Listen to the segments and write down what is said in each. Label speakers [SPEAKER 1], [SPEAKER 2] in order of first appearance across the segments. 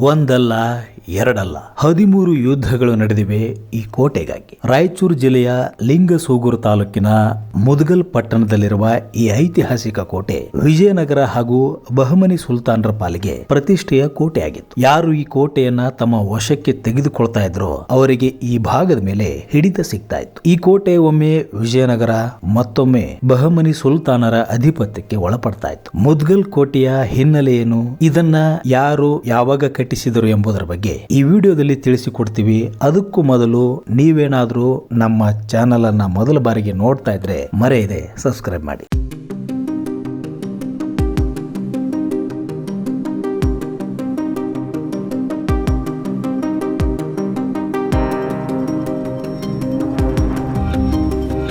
[SPEAKER 1] ಒಂದಲ್ಲ ಎರಡಲ್ಲ. ಹದಿಮೂರು ಯುದ್ಧಗಳು ನಡೆದಿವೆ ಈ ಕೋಟೆಗಾಗಿ. ರಾಯಚೂರು ಜಿಲ್ಲೆಯ ಲಿಂಗಸೂಗೂರು ತಾಲೂಕಿನ ಮುದಗಲ್ ಪಟ್ಟಣದಲ್ಲಿರುವ ಈ ಐತಿಹಾಸಿಕ ಕೋಟೆ ವಿಜಯನಗರ ಹಾಗೂ ಬಹಮನಿ ಸುಲ್ತಾನರ ಪಾಲಿಗೆ ಪ್ರತಿಷ್ಠೆಯ ಕೋಟೆಯಾಗಿತ್ತು. ಯಾರು ಈ ಕೋಟೆಯನ್ನ ತಮ್ಮ ವಶಕ್ಕೆ ತೆಗೆದುಕೊಳ್ತಾ ಇದ್ರೋ ಅವರಿಗೆ ಈ ಭಾಗದ ಮೇಲೆ ಹಿಡಿತ ಸಿಗ್ತಾ ಇತ್ತು. ಈ ಕೋಟೆ ಒಮ್ಮೆ ವಿಜಯನಗರ, ಮತ್ತೊಮ್ಮೆ ಬಹಮನಿ ಸುಲ್ತಾನರ ಅಧಿಪತ್ಯಕ್ಕೆ ಒಳಪಡ್ತಾ ಇತ್ತು. ಮುದ್ಗಲ್ ಕೋಟೆಯ ಹಿನ್ನೆಲೆ ಇದನ್ನ ಯಾರು ಯಾವಾಗ ಕಟ್ಟಿಸಿದರು ಎಂಬುದರ ಬಗ್ಗೆ ಈ ವಿಡಿಯೋದಲ್ಲಿ ತಿಳಿಸಿಕೊಡ್ತೀವಿ, ಅದಕ್ಕೂ ಮೊದಲು ನೀವೇನಾದರೂ ನಮ್ಮ ಚಾನಲನ್ನು ಮೊದಲ ಬಾರಿಗೆ ನೋಡ್ತಾ ಇದ್ರೆ ಮರೆಯದೆ ಸಬ್ಸ್ಕ್ರೈಬ್ ಮಾಡಿ.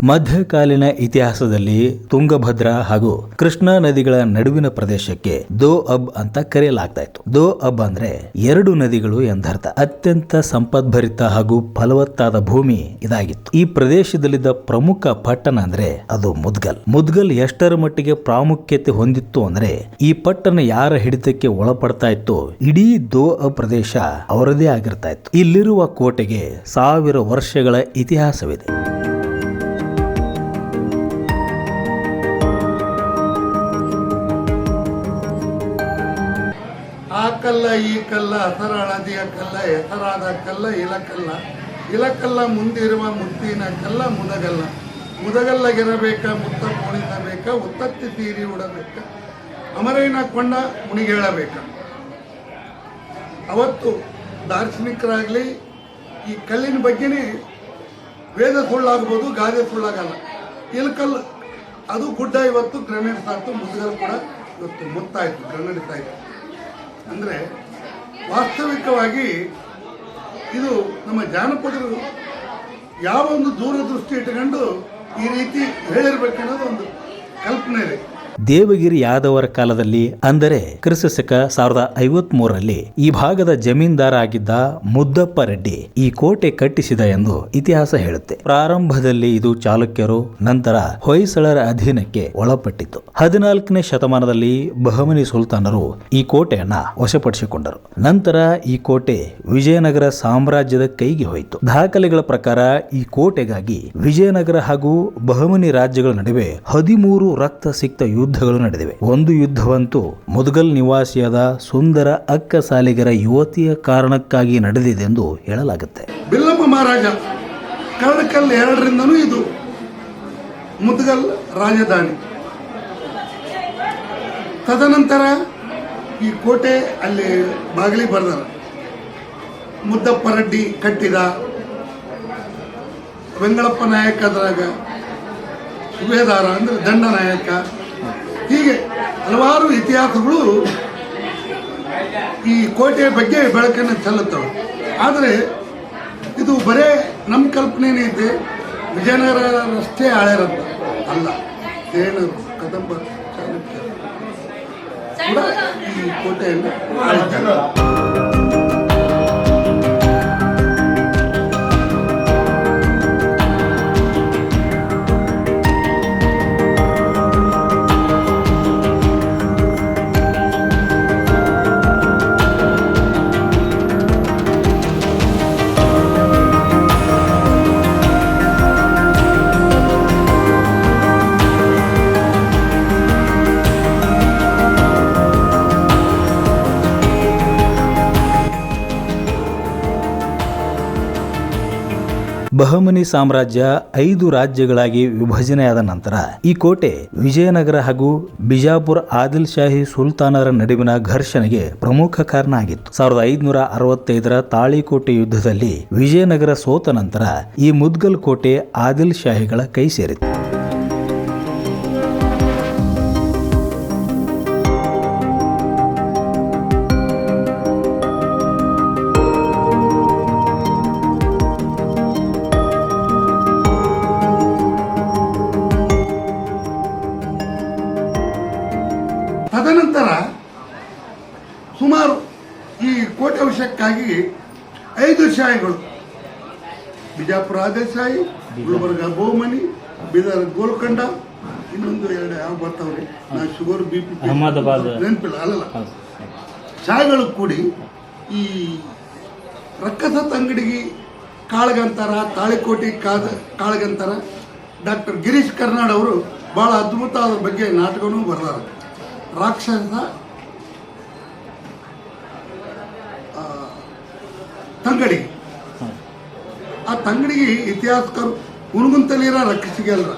[SPEAKER 1] ಮಧ್ಯಕಾಲೀನ ಇತಿಹಾಸದಲ್ಲಿ ತುಂಗಭದ್ರಾ ಹಾಗೂ ಕೃಷ್ಣಾ ನದಿಗಳ ನಡುವಿನ ಪ್ರದೇಶಕ್ಕೆ ದೋ ಅಬ್ ಅಂತ ಕರೆಯಲಾಗ್ತಾ ಇತ್ತು ದೋ ಅಬ್ ಅಂದ್ರೆ ಎರಡು ನದಿಗಳು ಎಂದರ್ಥ. ಅತ್ಯಂತ ಸಂಪದ್ಭರಿತ ಹಾಗೂ ಫಲವತ್ತಾದ ಭೂಮಿ ಇದಾಗಿತ್ತು. ಈ ಪ್ರದೇಶದಲ್ಲಿದ್ದ ಪ್ರಮುಖ ಪಟ್ಟಣ ಅಂದ್ರೆ ಅದು ಮುದ್ಗಲ್. ಮುದ್ಗಲ್ ಎಷ್ಟರ ಮಟ್ಟಿಗೆ ಪ್ರಾಮುಖ್ಯತೆ ಹೊಂದಿತ್ತು ಅಂದ್ರೆ ಈ ಪಟ್ಟಣ ಯಾರ ಹಿಡಿತಕ್ಕೆ ಒಳಪಡ್ತಾ ಇತ್ತು ಇಡೀ ದೋ ಅಬ್ ಪ್ರದೇಶ ಅವರದೇ ಆಗಿರ್ತಾ ಇತ್ತು ಇಲ್ಲಿರುವ ಕೋಟೆಗೆ ಸಾವಿರ ವರ್ಷಗಳ ಇತಿಹಾಸವಿದೆ.
[SPEAKER 2] ಕಲ್ಲ, ಈ ಕಲ್ಲ ಹಸರ ಹಳದಿಯ ಕಲ್ಲ ಹೆಸರಾದ ಕಲ್ಲ, ಇಲಕಲ್ಲ. ಇಲಕಲ್ಲ ಮುಂದಿರುವ ಮುತ್ತಿನ ಕಲ್ಲ, ಮುದಗಲ್ಲ. ಮುದಗಲ್ಲಗಿರಬೇಕ, ಮುತ್ತ ಕುಣಿಸಬೇಕ ಉತ್ತತ್ತಿ ತೀರಿ ಉಡಬೇಕ. ಅಮರೇನ ಕೊಂಡ ಮುಣಿಗೇಳಬೇಕ ಅವತ್ತು ದಾರ್ಶನಿಕರಾಗಲಿ, ಈ ಕಲ್ಲಿನ ಬಗ್ಗೆನೇ ವೇದ ಸುಳ್ಳಾಗ್ಬೋದು, ಗಾದೆ ಸುಳ್ಳಾಗಲ್ಲ. ಇಲಕಲ್ಲ ಅದು ಗುಡ್ಡ ಇವತ್ತು ಗ್ರನೇಡ್ ಸಾತು ಮುದುಗಲ್ ಕೂಡ ಇವತ್ತು ಮುತ್ತಾಯಿತು ಗ್ರನೇಡಿತಾ ಇದೆ ಅಂದರೆ ವಾಸ್ತವಿಕವಾಗಿ ಇದು ನಮ್ಮ ಜಾನಪದರು ಯಾವ ಒಂದು ದೂರದೃಷ್ಟಿ ಇಟ್ಕೊಂಡು ಈ ರೀತಿ ಹೇಳಿರ್ಬೇಕನ್ನೋದು ಒಂದು ಕಲ್ಪನೆ ಇದೆ.
[SPEAKER 1] ದೇವಗಿರಿ ಯಾದವರ ಕಾಲದಲ್ಲಿ, ಅಂದರೆ ಕ್ರಿಸ್ತಶಕ ಸಾವಿರದ ಐವತ್ ಮೂರರಲ್ಲಿ ಈ ಭಾಗದ ಜಮೀನ್ದಾರ ಆಗಿದ್ದ ಮುದ್ದಪ್ಪ ರೆಡ್ಡಿ ಈ ಕೋಟೆ ಕಟ್ಟಿಸಿದ ಎಂದು ಇತಿಹಾಸ ಹೇಳುತ್ತೆ. ಪ್ರಾರಂಭದಲ್ಲಿ ಇದು ಚಾಲುಕ್ಯರು, ನಂತರ ಹೊಯ್ಸಳರ ಅಧೀನಕ್ಕೆ ಒಳಪಟ್ಟಿತ್ತು. ಹದಿನಾಲ್ಕನೇ ಶತಮಾನದಲ್ಲಿ ಬಹಮನಿ ಸುಲ್ತಾನರು ಈ ಕೋಟೆಯನ್ನ ವಶಪಡಿಸಿಕೊಂಡರು. ನಂತರ ಈ ಕೋಟೆ ವಿಜಯನಗರ ಸಾಮ್ರಾಜ್ಯದ ಕೈಗೆ ಹೋಯಿತು. ದಾಖಲೆಗಳ ಪ್ರಕಾರ ಈ ಕೋಟೆಗಾಗಿ ವಿಜಯನಗರ ಹಾಗೂ ಬಹಮನಿ ರಾಜ್ಯಗಳ ನಡುವೆ ಹದಿಮೂರು ರಕ್ತ ಸಿಕ್ತ ಯುದ್ಧಗಳು ನಡೆದಿವೆ. ಒಂದು ಯುದ್ಧವಂತೂ ಮುದ್ಗಲ್ ನಿವಾಸಿಯಾದ ಸುಂದರ ಅಕ್ಕ ಸಾಲಿಗರ ಯುವತಿಯ ಕಾರಣಕ್ಕಾಗಿ ನಡೆದಿದೆ ಎಂದು ಹೇಳಲಾಗುತ್ತೆ.
[SPEAKER 2] ಬಿಲ್ಲಮ್ಮ ಮಹಾರಾಜ ಕಳ್ಳಕಲ್ ಎರಡರಿಂದನೂ ಇದು ಮುದ್ಗಲ್ ರಾಜಧಾನಿ. ತದನಂತರ ಈ ಕೋಟೆ ಅಲ್ಲಿ ಬಾಗಿಲಿ ಬರ್ದಾರ. ಮುದ್ದಪ್ಪ ರೆಡ್ಡಿ ಕಟ್ಟಿದ ವೆಂಗಳಪ್ಪ ನಾಯಕ ಅದ್ರಾಗ ಸುಬೇದಾರ ಅಂದ್ರೆ ದಂಡ ನಾಯಕ. ಹೀಗೆ ಹಲವಾರು ಇತಿಹಾಸಗಳು ಈ ಕೋಟೆಯ ಬಗ್ಗೆ ಬೆಳಕನ್ನು ಚೆಲ್ಲುತ್ತವೆ. ಆದರೆ ಇದು ಬರೇ ನಮ್ಮ ಕಲ್ಪನೆನೇ ಇದೆ. ವಿಜಯನಗರಷ್ಟೇ ಆಳಿರಂತ ಅಲ್ಲ, ಏನು ಕದಂಬ ಕೂಡ ಈ ಕೋಟೆಯನ್ನು ಆಳಿದ್ದಾರೆ
[SPEAKER 1] ಬಹಮನಿ ಸಾಮ್ರಾಜ್ಯ ಐದು ರಾಜ್ಯಗಳಾಗಿ ವಿಭಜನೆಯಾದ ನಂತರ ಈ ಕೋಟೆ ವಿಜಯನಗರ ಹಾಗೂ ಬಿಜಾಪುರ ಆದಿಲ್ ಶಾಹಿ ಸುಲ್ತಾನರ ನಡುವಿನ ಘರ್ಷಣೆಗೆ ಪ್ರಮುಖ ಕಾರಣ ಆಗಿತ್ತು. ಸಾವಿರದ ಐದುನೂರ ಅರವತ್ತೈದರ ತಾಳಿಕೋಟೆ ಯುದ್ಧದಲ್ಲಿ ವಿಜಯನಗರ ಸೋತ ನಂತರ ಈ ಮುದ್ಗಲ್ ಕೋಟೆ ಆದಿಲ್ ಶಾಹಿಗಳ ಕೈ ಸೇರಿತು
[SPEAKER 2] ವಿಷಯಕ್ಕಾಗಿ ಐದು ಶಾಹಿಗಳು ಬಿಜಾಪುರ ಆದಿಲ್ಶಾಹಿ ಗುಲ್ಬರ್ಗ ಬಹುಮನಿ ಬೀದರ್ ಗೋಲ್ಕೊಂಡ ಇನ್ನೊಂದು ಎರಡು ಯಾವ ಬರ್ತಾವ್ರಿ? ನಾ ಶುಗರ್ ಬಿ ಪಿ. ನೆನಪಿಲ್ಲ ಅಲ್ಲಲ್ಲ. ಶಾಹಿಗಳು ಕೂಡಿ ಈ ರಕ್ಕಸ ತಂಗಡಿಗೆ ಕಾಳಗಂತಾರ ತಾಳಿಕೋಟಿ ಕಾದ ಕಾಳಗಂತಾರ ಡಾಕ್ಟರ್ ಗಿರೀಶ್ ಕರ್ನಾಡ್ ಅವರು ಭಾಳ ಅದ್ಭುತ ಅದ್ರ ಬಗ್ಗೆ ನಾಟಕನೂ ಬರೆದಾರ ರಾಕ್ಷಸ ತಂಗಡಿ ಆ ತಂಗಡಿಗೆ ಇತಿಹಾಸಕರು ಉಣಗುಂತಲಿರ ರಕ್ಷಿಸಿಗೆಲ್ರ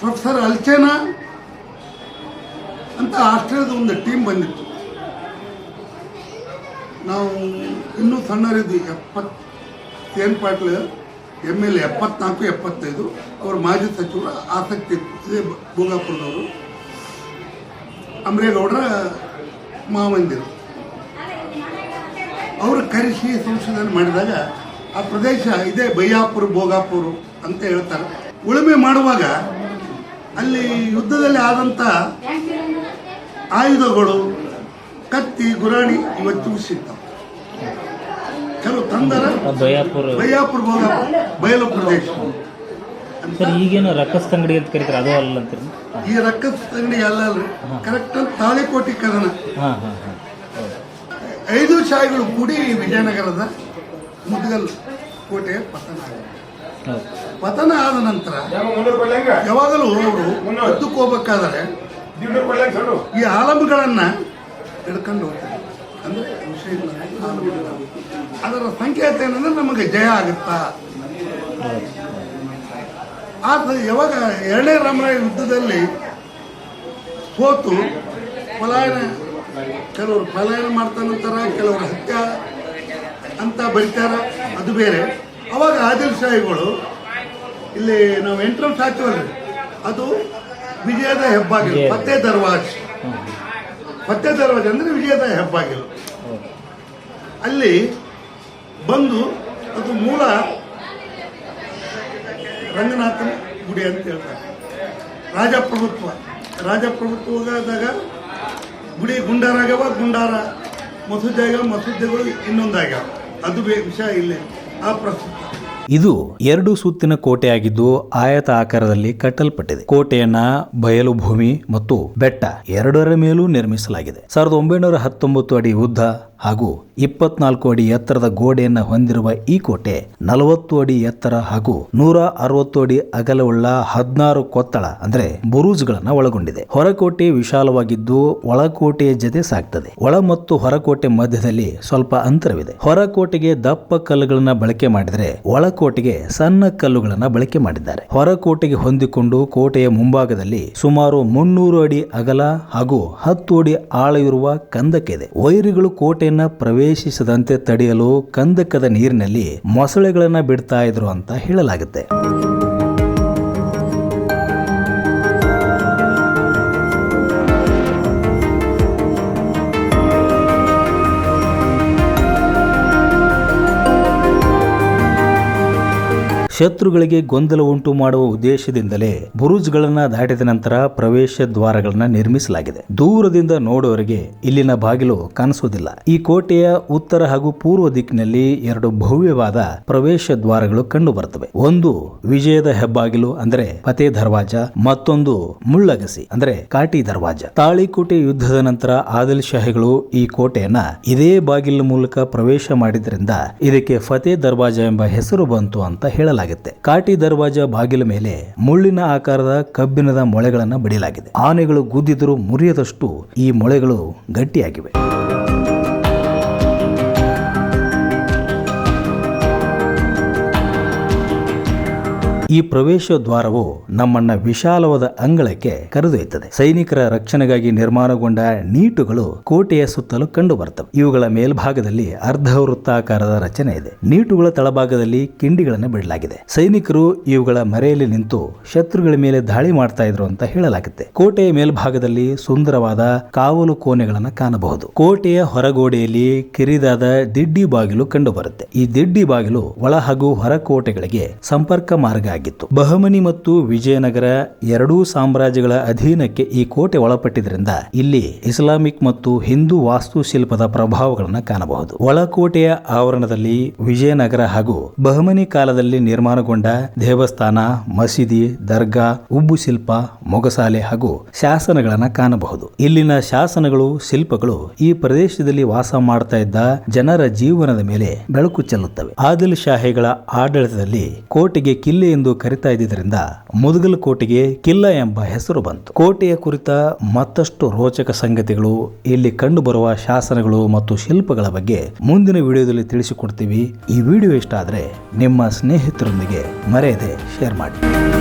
[SPEAKER 2] ಪ್ರೊಫೆಸರ್ ಅಲ್ಚೇನಾ ಅಂತ ಆಸ್ಟ್ರೇಲಿಯಾದ ಒಂದು ಟೀಮ್ ಬಂದಿತ್ತು. ನಾವು ಇನ್ನೂ ಸಣ್ಣರಿದ್ವಿ ಎಪ್ಪತ್ತು ಎನ್ ಪಾಟೀಲ್, ಎಂ ಎಲ್ ಎಪ್ಪತ್ನಾಲ್ಕು, ಎಪ್ಪತ್ತೈದು. ಅವ್ರ ಮಾಜಿ ಸಚಿವರು ಆಸಕ್ತಿ ಇತ್ತು ಭೋಗಾಪುರದವರು. ಅಮರೇಗೌಡರ ಮಾವಂದಿರು. ಅವರು ಕರೆಸಿ ಸಂಶೋಧನೆ ಮಾಡಿದಾಗ ಆ ಪ್ರದೇಶ ಇದೇ ಬಯ್ಯಾಪುರ ಭೋಗಾಪುರ ಅಂತ ಹೇಳ್ತಾರೆ. ಉಳುಮೆ ಮಾಡುವಾಗ ಅಲ್ಲಿ ಯುದ್ಧದಲ್ಲಿ ಆದಂಥ ಆಯುಧಗಳು ಕತ್ತಿ ಗುರಾಣಿ ಇವತ್ತು ಸಿಗ್ತಾವೆ. ಕೆಲವು ತಂದರ
[SPEAKER 3] ಬಯಾಪುರ.
[SPEAKER 2] ಬಯ್ಯಾಪುರ ಭೋಗಾಪುರ ಬಯಲು ಪ್ರದೇಶ.
[SPEAKER 3] ಈಗೇನು ರಕ್ಕಸ್ ತಂಗಡಿ ಅಂತ ಕರೀತಾರೆ ಅದು ಅಲ್ಲ ಅಂತೀರಿ
[SPEAKER 2] ಈ ರಕ್ಕಸ್ತಂಗಡಿ ಅಲ್ಲ ಅಲ್ರಿ. ಕರೆಕ್ಟ್ ತಾಳಿಕೋಟಿ ಕದನ.
[SPEAKER 3] ಹಾಂ ಹಾಂ ಹಾಂ.
[SPEAKER 2] ಐದು ಶಾಯಿಗಳು ಕೂಡಿ ವಿಜಯನಗರದ ಮುದ್ಗಲ್ ಕೋಟೆ ಪತನ. ಪತನ ಆದ ನಂತರ ಯಾವಾಗಲೂ ಅವರು ಯುದ್ಧಕ್ಕೆ ಹೋಗ್ಬೇಕಾದ್ರೆ ಈ ಆಲಂಬಗಳನ್ನ ಹಿಡ್ಕೊಂಡು ಹೋಗ್ತಾರೆ ಅಂದ್ರೆ ಆಲಂಬಗಳು. ಅದರ ಸಂಕೇತ ಏನಂದ್ರೆ ನಮಗೆ ಜಯ ಆಗುತ್ತಾ ಆತ ಯಾವಾಗ ಎರಡನೇ ರಾಮರಾಯ ಯುದ್ಧದಲ್ಲಿ ಹೋತು, ಪಲಾಯನ ಕೆಲವರು ಪಲಾಯನ ಮಾಡ್ತಾನಂತಾರ ಕೆಲವರು ಹತ್ಯ ಅಂತ ಬರೀತಾರ ಅದು ಬೇರೆ. ಅವಾಗ ಆದಿಲ್ ಶಾಹಿಗಳು ಇಲ್ಲಿ ನಾವು ಎಂಟ್ರೆನ್ಸ್ ಹಾಕ್ತೀವಲ್ರಿ? ಅದು ವಿಜಯದ ಹೆಬ್ಬಾಗಿಲು
[SPEAKER 3] ಪತ್ತೆ
[SPEAKER 2] ಫತ್ತೇ ದರ್ವಾಜ್. ಪತ್ತೆ ದರ್ವಾಜ್ ಅಂದ್ರೆ ವಿಜಯದ ಹೆಬ್ಬಾಗಿಲು. ಅಲ್ಲಿ ಬಂದು ಅದು ಮೂಲ ರಂಗನಾಥನ ಗುಡಿ ಅಂತ ಹೇಳ್ತಾರೆ. ರಾಜಪ್ರಭುತ್ವ. ರಾಜಪ್ರಭುತ್ವದಾಗ ಗುಡಿ ಗುಂಡಾರಾಗ್ಯವ ಗುಂಡಾರ ಮಸೂದೆಗ ಮಸೂದೆಗಳು ಇನ್ನೊಂದಾಗ್ಯಾವ. ಅದು ವಿಷಯ ಇಲ್ಲ, ಆ ಪ್ರಸ್ತುತ.
[SPEAKER 1] ಇದು ಎರಡು ಸುತ್ತಿನ ಕೋಟೆಯಾಗಿದ್ದು ಆಯತ ಆಕಾರದಲ್ಲಿ ಕಟ್ಟಲ್ಪಟ್ಟಿದೆ. ಕೋಟೆಯನ್ನ ಬಯಲು ಭೂಮಿ ಮತ್ತು ಬೆಟ್ಟ ಎರಡರ ಮೇಲೂ ನಿರ್ಮಿಸಲಾಗಿದೆ. ಸಾವಿರದ ಒಂಬೈನೂರ ಹತ್ತೊಂಬತ್ತು ಅಡಿ ಉದ್ದ ಹಾಗೂ ಇಪ್ಪತ್ನಾಲ್ಕು ಅಡಿ ಎತ್ತರದ ಗೋಡೆಯನ್ನ ಹೊಂದಿರುವ ಈ ಕೋಟೆ ನಲವತ್ತು ಅಡಿ ಎತ್ತರ ಹಾಗೂ ನೂರ ಅರವತ್ತು ಅಡಿ ಅಗಲವುಳ್ಳ ಹದಿನಾರು ಕೊತ್ತಳ, ಅಂದ್ರೆ ಬುರೂಜ್ಗಳನ್ನ ಒಳಗೊಂಡಿದೆ. ಹೊರಕೋಟೆ ವಿಶಾಲವಾಗಿದ್ದು ಒಳಕೋಟೆಯ ಜೊತೆ ಸಾಗ್ತದೆ. ಒಳ ಮತ್ತು ಹೊರಕೋಟೆ ಮಧ್ಯದಲ್ಲಿ ಸ್ವಲ್ಪ ಅಂತರವಿದೆ. ಹೊರಕೋಟೆಗೆ ದಪ್ಪ ಕಲ್ಲುಗಳನ್ನ ಬಳಕೆ ಮಾಡಿದರೆ ಒಳಕೋಟೆಗೆ ಸಣ್ಣ ಕಲ್ಲುಗಳನ್ನ ಬಳಕೆ ಮಾಡಿದ್ದಾರೆ. ಹೊರಕೋಟೆಗೆ ಹೊಂದಿಕೊಂಡು ಕೋಟೆಯ ಮುಂಭಾಗದಲ್ಲಿ ಸುಮಾರು ಮುನ್ನೂರು ಅಡಿ ಅಗಲ ಹಾಗೂ ಹತ್ತು ಅಡಿ ಆಳ ಇರುವ ಇದೆ ವೈರಿಗಳು ಕೋಟೆಯನ್ನ ಪ್ರವೇಶಿಸದಂತೆ ತಡೆಯಲು ಕಂದಕದ ನೀರಿನಲ್ಲಿ ಮೊಸಳೆಗಳನ್ನು ಬಿಡ್ತಾ ಇದ್ರು ಅಂತ ಹೇಳಲಾಗುತ್ತೆ. ಶತ್ರುಗಳಿಗೆ ಗೊಂದಲ ಉಂಟು ಮಾಡುವ ಉದ್ದೇಶದಿಂದಲೇ ಬುರುಜ್ಗಳನ್ನ ದಾಟಿದ ನಂತರ ಪ್ರವೇಶ ದ್ವಾರಗಳನ್ನ ನಿರ್ಮಿಸಲಾಗಿದೆ. ದೂರದಿಂದ ನೋಡುವವರಿಗೆ ಇಲ್ಲಿನ ಬಾಗಿಲು ಕಾಣಿಸುವುದಿಲ್ಲ. ಈ ಕೋಟೆಯ ಉತ್ತರ ಹಾಗೂ ಪೂರ್ವ ದಿಕ್ಕಿನಲ್ಲಿ ಎರಡು ಭವ್ಯವಾದ ಪ್ರವೇಶ ದ್ವಾರಗಳು ಕಂಡು ಬರುತ್ತವೆ ಒಂದು ವಿಜಯದ ಹೆಬ್ಬಾಗಿಲು ಅಂದರೆ ಫತೇ ದರ್ವಾಜ, ಮತ್ತೊಂದು ಮುಳ್ಳಗಸಿ ಅಂದ್ರೆ ಕಾಟಿ ದರ್ವಾಜ. ತಾಳಿಕೋಟೆ ಯುದ್ಧದ ನಂತರ ಆದಿಲ್ ಶಾಹಿಗಳು ಈ ಕೋಟೆಯನ್ನ ಇದೇ ಬಾಗಿಲ ಮೂಲಕ ಪ್ರವೇಶ ಮಾಡಿದ್ರಿಂದ ಇದಕ್ಕೆ ಫತೇ ದರ್ವಾಜ ಎಂಬ ಹೆಸರು ಬಂತು ಅಂತ ಹೇಳಲಾಗುತ್ತೆ ಕಾಟಿ ದರ್ವಾಜ ಬಾಗಿಲ ಮೇಲೆ ಮುಳ್ಳಿನ ಆಕಾರದ ಕಬ್ಬಿಣದ ಮೊಳೆಗಳನ್ನು ಬಡಿಯಲಾಗಿದೆ. ಆನೆಗಳು ಗುದ್ದಿದರೂ ಮುರಿಯದಷ್ಟು ಈ ಮೊಳೆಗಳು ಗಟ್ಟಿಯಾಗಿವೆ. ಈ ಪ್ರವೇಶ ದ್ವಾರವು ನಮ್ಮನ್ನ ವಿಶಾಲವಾದ ಅಂಗಳಕ್ಕೆ ಕರೆದೊಯ್ಯುತ್ತದೆ. ಸೈನಿಕರ ರಕ್ಷಣೆಗಾಗಿ ನಿರ್ಮಾಣಗೊಂಡ ನೀಟುಗಳು ಕೋಟೆಯ ಸುತ್ತಲೂ ಕಂಡು ಬರ್ತವೆ ಇವುಗಳ ಮೇಲ್ಭಾಗದಲ್ಲಿ ಅರ್ಧವೃತ್ತಾಕಾರದ ರಚನೆ ಇದೆ. ನೀಟುಗಳ ತಳಭಾಗದಲ್ಲಿ ಕಿಂಡಿಗಳನ್ನು ಬಿಡಲಾಗಿದೆ. ಸೈನಿಕರು ಇವುಗಳ ಮರೆಯಲ್ಲಿ ನಿಂತು ಶತ್ರುಗಳ ಮೇಲೆ ದಾಳಿ ಮಾಡ್ತಾ ಇದ್ರು ಅಂತ ಹೇಳಲಾಗುತ್ತೆ. ಕೋಟೆಯ ಮೇಲ್ಭಾಗದಲ್ಲಿ ಸುಂದರವಾದ ಕಾವಲು ಕೋಣೆಗಳನ್ನು ಕಾಣಬಹುದು. ಕೋಟೆಯ ಹೊರಗೋಡೆಯಲ್ಲಿ ಕಿರಿದಾದ ದಿಡ್ಡಿ ಬಾಗಿಲು ಕಂಡುಬರುತ್ತೆ. ಈ ದಿಡ್ಡಿ ಬಾಗಿಲು ಒಳ ಹಾಗೂ ಹೊರ ಕೋಟೆಗಳಿಗೆ ಸಂಪರ್ಕ ಮಾರ್ಗ ಆಗಿತ್ತು ಬಹಮನಿ ಮತ್ತು ವಿಜಯನಗರ ಎರಡೂ ಸಾಮ್ರಾಜ್ಯಗಳ ಅಧೀನಕ್ಕೆ ಈ ಕೋಟೆ ಒಳಪಟ್ಟಿದ್ದರಿಂದ ಇಲ್ಲಿ ಇಸ್ಲಾಮಿಕ್ ಮತ್ತು ಹಿಂದೂ ವಾಸ್ತುಶಿಲ್ಪದ ಪ್ರಭಾವಗಳನ್ನು ಕಾಣಬಹುದು. ಒಳಕೋಟೆಯ ಆವರಣದಲ್ಲಿ ವಿಜಯನಗರ ಹಾಗೂ ಬಹಮನಿ ಕಾಲದಲ್ಲಿ ನಿರ್ಮಾಣಗೊಂಡ ದೇವಸ್ಥಾನ, ಮಸೀದಿ, ದರ್ಗಾ, ಉಬ್ಬು ಶಿಲ್ಪ, ಮೊಗಸಾಲೆ ಹಾಗೂ ಶಾಸನಗಳನ್ನು ಕಾಣಬಹುದು. ಇಲ್ಲಿನ ಶಾಸನಗಳು, ಶಿಲ್ಪಗಳು ಈ ಪ್ರದೇಶದಲ್ಲಿ ವಾಸ ಮಾಡ್ತಾ ಇದ್ದ ಜನರ ಜೀವನದ ಮೇಲೆ ಬೆಳಕು ಚೆಲ್ಲುತ್ತವೆ. ಆದಿಲ್ ಶಾಹಿಗಳ ಆಡಳಿತದಲ್ಲಿ ಕೋಟೆಗೆ ಕಿಲ್ಲೆ ಕರಿತಾ ಇದ್ದಿದ್ದರಿಂದ ಮುದಗಲ್ ಕೋಟೆಗೆ ಕಿಲ್ಲ ಎಂಬ ಹೆಸರು ಬಂತು. ಕೋಟೆಯ ಕುರಿತ ಮತ್ತಷ್ಟು ರೋಚಕ ಸಂಗತಿಗಳು ಇಲ್ಲಿ ಕಂಡುಬರುವ ಶಾಸನಗಳು ಮತ್ತು ಶಿಲ್ಪಗಳ ಬಗ್ಗೆ ಮುಂದಿನ ವಿಡಿಯೋದಲ್ಲಿ ತಿಳಿಸಿಕೊಡ್ತೀವಿ. ಈ ವಿಡಿಯೋ ಇಷ್ಟ ಆದರೆ ನಿಮ್ಮ ಸ್ನೇಹಿತರೊಂದಿಗೆ ಮರೆಯದೆ ಶೇರ್ ಮಾಡಿ.